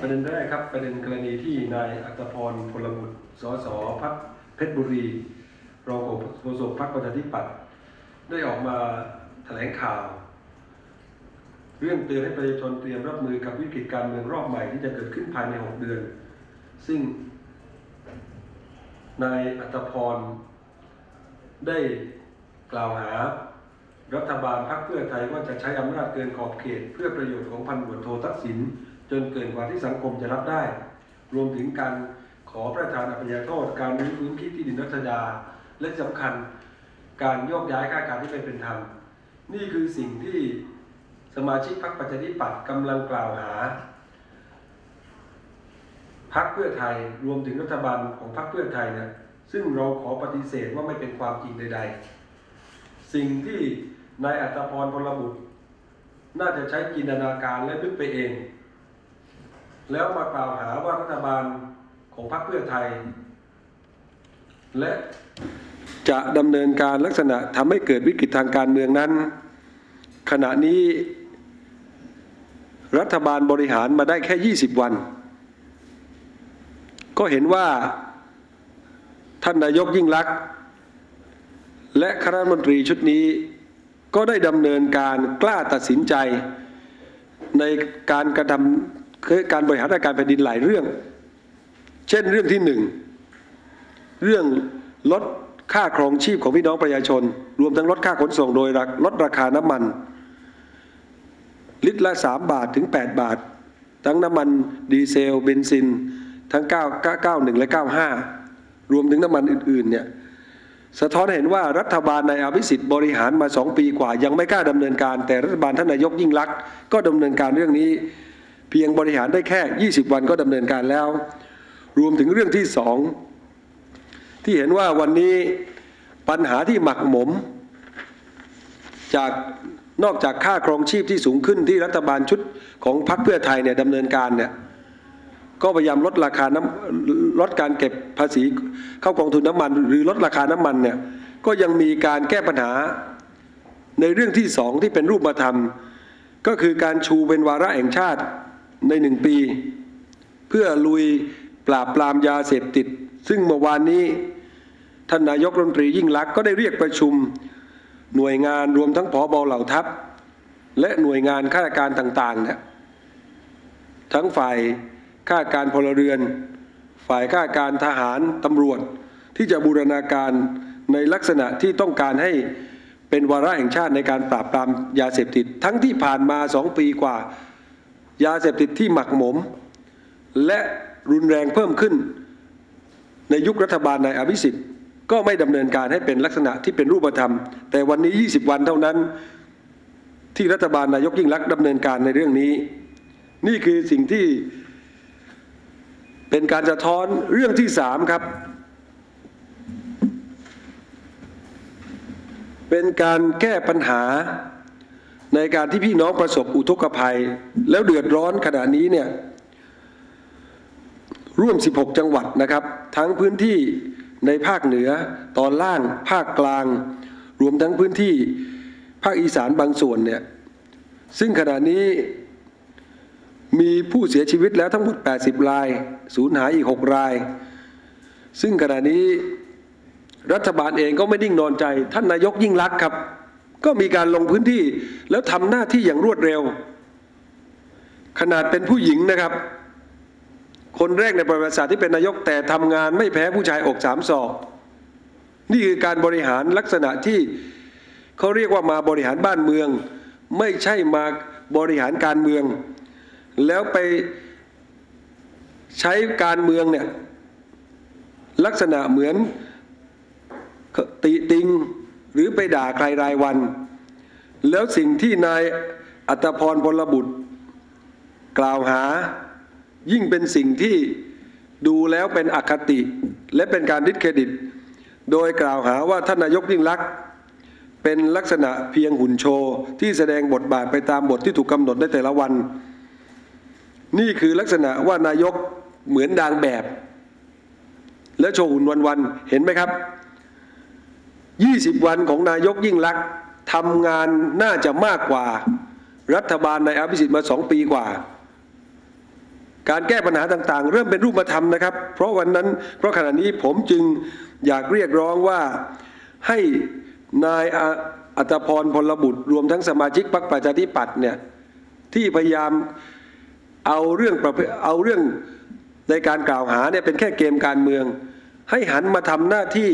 ประเด็นแรกครับประเด็นกรณีที่นายอัตพรพลบุตรสสพักเพชรบุรีรองโฆษกพรรคประชาธิปัตย์ได้ออกมาแถลงข่าว เรื่องเตือนให้ประชาชนเตรียมรับมือกับวิกฤตการเมืองรอบใหม่ที่จะเกิดขึ้นภายใน 6 เดือน ซึ่งนายอัตพรได้กล่าวหารัฐบาลพรรคเพื่อไทยว่าจะใช้อำนาจเกินขอบเขต เพื่อประโยชน์ของพันตำรวโททักษิณ จนเกินกว่าที่สังคมจะรับได้ รวมถึงการขอพระราชทานอภัยโทษ การรื้อฟื้นที่ที่ดินรัชดา และที่สำคัญการโยกย้ายข้าราชการที่ไม่เป็นธรรม นี่คือสิ่งที่สมาชิกพรรคประชาธิปัตย์กำลังกล่าวหาพรรคเพื่อไทยรวมถึงรัฐบาลของพรรคเพื่อไทยเนี่ยซึ่งเราขอปฏิเสธว่าไม่เป็นความจริงใด ๆ สิ่งที่นายอัตพรพลบุตร น่าจะใช้จินตนาการและนึกไปเอง แล้วมากล่าวหาว่ารัฐบาลของพรรคเพื่อไทย และจะดำเนินการลักษณะทำให้เกิดวิกฤตทางการเมืองนั้น ขณะนี้ รัฐบาลบริหารมาได้แค่ 20 วัน ก็เห็นว่าท่านนายกยิ่งลักษณ์และคณะรัฐมนตรีชุดนี้ก็ได้ดำเนินการกล้าตัดสินใจ ในการกระทำ การบริหารราชการแผ่นดินหลายเรื่อง เช่นเรื่องที่หนึ่งเรื่องลดค่าครองชีพของพี่น้องประชาชน รวมทั้งลดค่าขนส่งโดยลดราคาน้ำมัน ลิตรละ 3 บาทถึง 8 บาท ทั้งน้ำมันดีเซลเบนซิน ทั้ง 9 91 และ 95 รวมถึงน้ำมันอื่นๆเนี่ยสะท้อนเห็นว่ารัฐบาลในอภิสิทธิ์บริหารมา 2 ปีกว่า ยังไม่กล้าดำเนินการ แต่รัฐบาลท่านนายกยิ่งลักษณ์ก็ดำเนินการเรื่องนี้ เพียงบริหารได้แค่ 20 วันก็ดำเนินการแล้ว รวมถึงเรื่องที่สองที่เห็นว่าวันนี้ปัญหาที่หมักหมม จากนอกจากค่าครองชีพที่สูงขึ้นที่รัฐบาลชุดของพรรคเพื่อไทยเนี่ยดำเนินการเนี่ยก็พยายามลดราคาน้ำลดการเก็บภาษีเข้ากองทุนน้ำมัน หรือลดราคาน้ำมันเนี่ยก็ยังมีการแก้ปัญหาในเรื่องที่สองที่เป็นรูปธรรม ก็คือการชูเป็นวาระแห่งชาติ ในหนึ่งปี เพื่อลุยปราบปรามยาเสพติด ซึ่งเมื่อวานนี้ ท่านนายกรัฐมนตรียิ่งลักษณ์ก็ได้เรียกประชุม หน่วยงานรวมทั้งผอบอเหล่าทัพ และหน่วยงานข้าราชการต่างๆเนี่ยทั้งฝ่ายข้าราชการพลเรือน ฝ่ายข้าราชการทหารตำรวจ ที่จะบูรณาการในลักษณะที่ต้องการให้เป็นวาระแห่งชาติในการปราบปรามยาเสพติด ทั้งที่ผ่านมาสองปีกว่า ยาเสพติดที่หมักหมม และรุนแรงเพิ่มขึ้น ในยุครัฐบาลนายอภิสิทธิ์ก็ไม่ดำเนินการให้เป็นลักษณะที่เป็นรูปธรรม แต่วันนี้ 20 วันเท่านั้น ที่รัฐบาลนายกยิ่งลักษณ์ดำเนินการในเรื่องนี้ นี่คือสิ่งที่เป็นการสะท้อนเรื่องที่สามครับ เป็นการแก้ปัญหา ในการที่พี่น้องประสบอุทกภัย แล้วเดือดร้อนขณะนี้เนี่ยร่วม 16 จังหวัดนะครับ ทั้งพื้นที่ในภาคเหนือตอนล่างภาคกลาง รวมทั้งพื้นที่ภาคอีสานบางส่วนเนี่ยซึ่งขณะนี้มีผู้เสียชีวิตแล้วทั้งหมด 80 ราย สูญหายอีก 6 ราย ซึ่งขณะนี้รัฐบาลเองก็ไม่นิ่งนอนใจ ท่านนายกยิ่งรักครับ ก็มีการลงพื้นที่แล้วทำหน้าที่อย่างรวดเร็ว ขนาดเป็นผู้หญิงนะครับ คนแรกในประวัติศาสตร์ที่เป็นนายกแต่ทำงานไม่แพ้ผู้ชายอกสามศอกนี่คือการบริหารลักษณะที่เขาเรียกว่ามาบริหารบ้านเมือง ไม่ใช่มาบริหารการเมือง แล้วไปใช้การเมืองเนี่ยลักษณะเหมือนติติง หรือไปด่าใครรายวัน แล้วสิ่งที่นายอัตพรพลบุตร กล่าวหา ยิ่งเป็นสิ่งที่ดูแล้วเป็นอคติ และเป็นการดิสเครดิต โดยกล่าวหาว่าท่านนายกยิ่งลักษณ์เป็นลักษณะเพียงหุ่นโชว์ที่แสดงบทบาทไปตามบทที่ถูกกำหนดในแต่ละวัน นี่คือลักษณะว่านายกเหมือนดางแบบ และโชว์หุ่นวันๆเห็นไหมครับ 20 วันของนายกยิ่งลักษณ์ทำงานน่าจะมากกว่ารัฐบาลในอภิสิทธิ์มาสองปีกว่า การแก้ปัญหาต่างๆ เริ่มเป็นรูปธรรมนะครับ เพราะวันนั้นเพราะขณะนี้ผมจึงอยากเรียกร้องว่าให้นายอ,อัตพรพลบุตรรวมทั้งสมาชิกพรรคประชาธิปัตย์เนี่ยที่พยายามเอาเรื่องเอาเรื่องในการกล่าวหาเนี่ยเป็นแค่เกมการเมือง ให้หันมาทำหน้าที่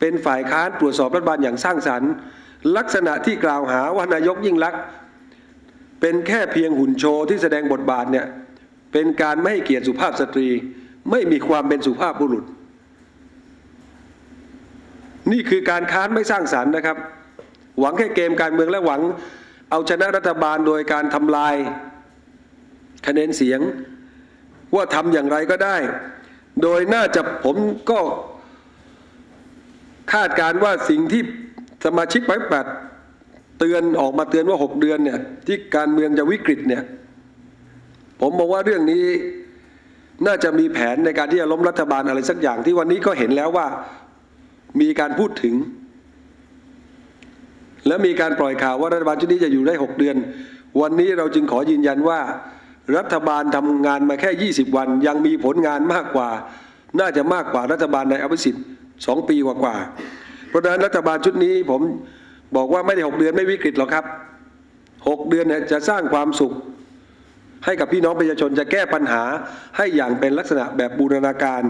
เป็นฝ่ายค้านตรวจสอบรัฐบาลอย่างสร้างสรรค์ ลักษณะที่กล่าวหาว่านายกยิ่งลักษณ์เป็นแค่เพียงหุ่นโชว์ที่แสดงบทบาทเนี่ยเป็นการไม่ให้เกียรติสุภาพสตรี ไม่มีความเป็นสุภาพบุรุษ นี่คือการค้านไม่สร้างสรรค์นะครับ หวังแค่เกมการเมืองและหวัง เอาชนะรัฐบาลโดยการทำลายคะแนนเสียงว่าทำอย่างไรก็ได้ โดยน่าจะผมก็ คาดการ์ว่าสิ่งที่สมาชิกไปปัดเตือนออกมาเตือนว่าหกเดือนเนี่ยที่การเมืองจะวิกฤตเนี่ยผมบอกว่าเรื่องนี้น่าจะมีแผนในการที่จะล้มรัฐบาลอะไรสักอย่างที่วันนี้ก็เห็นแล้วว่ามีการพูดถึง และมีการปล่อยข่าวว่ารัฐบาลชุดนี้จะอยู่ได้ 6 เดือน วันนี้เราจึงขอยืนยันว่า รัฐบาลทำงานมาแค่ 20 วัน ยังมีผลงานมากกว่า น่าจะมากกว่ารัฐบาลในอภิสิทธิ์ สองปีกว่าๆเพราะฉะนั้นรัฐบาลชุดนี้ผมบอกว่าไม่ได้6เดือนไม่วิกฤตหรอกครับ6เดือนเนี่ยจะสร้างความสุข ให้กับพี่น้องประชาชนจะแก้ปัญหาให้อย่างเป็นลักษณะแบบบูรณาการ